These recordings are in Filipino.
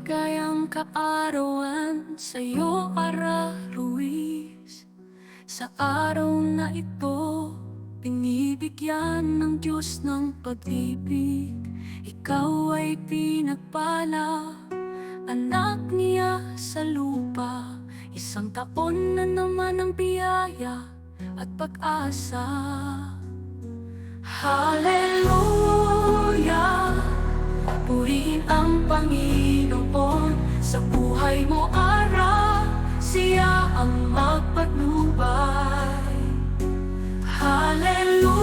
Maligayang kaarawan sa'yo, Ara Ruiz Sa araw na ito, binibigyan ng Diyos ng pag-ibig. Ikaw ay pinagpala, anak niya sa lupa. Isang taon na naman ang biyaya at pag-asa. Hallelujah! Purihin ang Panginoon mo, Ara. Siya ang magpatnubay. Hallelujah!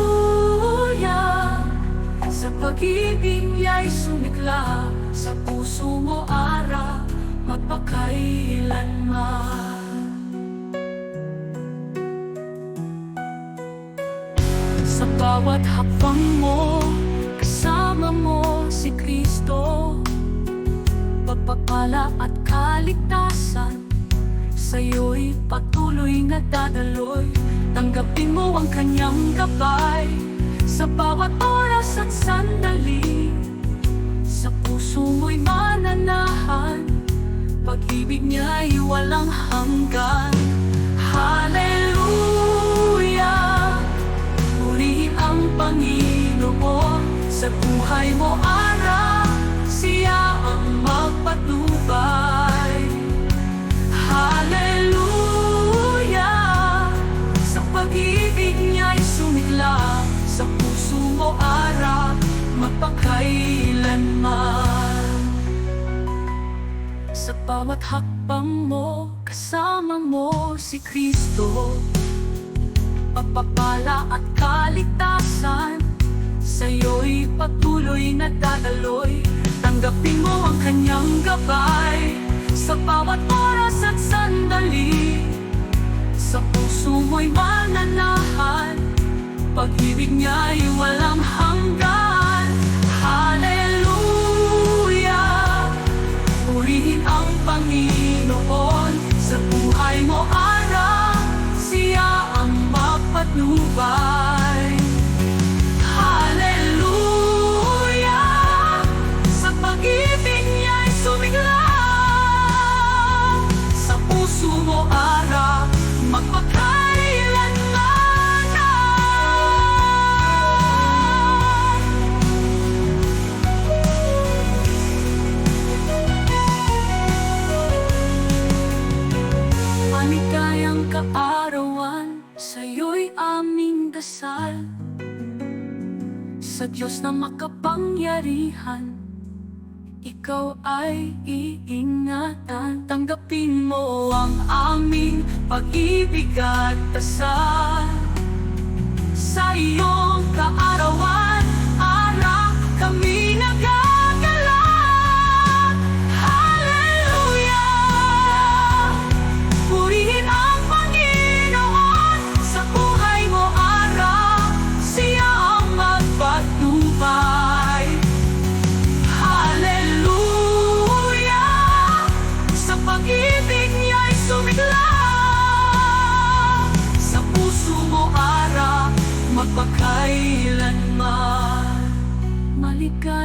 Sa pag-ibig niya'y sumigla sa puso mo, Ara, magpakailanman. Sa bawat hakbang mo, kasama mo si Kristo Pagpapala at kaligtasan Sa'yo'y patuloy na dadaloy. Tanggapin mo ang kanyang gabay Sa bawat oras at sandali. Sa puso mo'y mananahan Pag-ibig niya'y walang hanggan. Hallelujah mo, Ara, magpakailanman. Sa bawat hakbang mo, kasama mo si Kristo. Pagpapala at kaligtasan Sa'yo'y patuloy na dadaloy. Tanggapin mo ang kanyang gabay Sa bawat oras at sandali. Sa puso mo'y mananahan Pag-ibig niya'y walang Panginoon Sa buhay mo, Ara Siya ang mapatnubay dasal Sa Diyos na makapangyarihan. Ikaw ay iingatan. Tanggapin mo ang aming pag-ibig at dasal. Sa iyong kaarawan, pag-ibig niya'y. Sa puso mo, Ara, magpakailanman. Ara.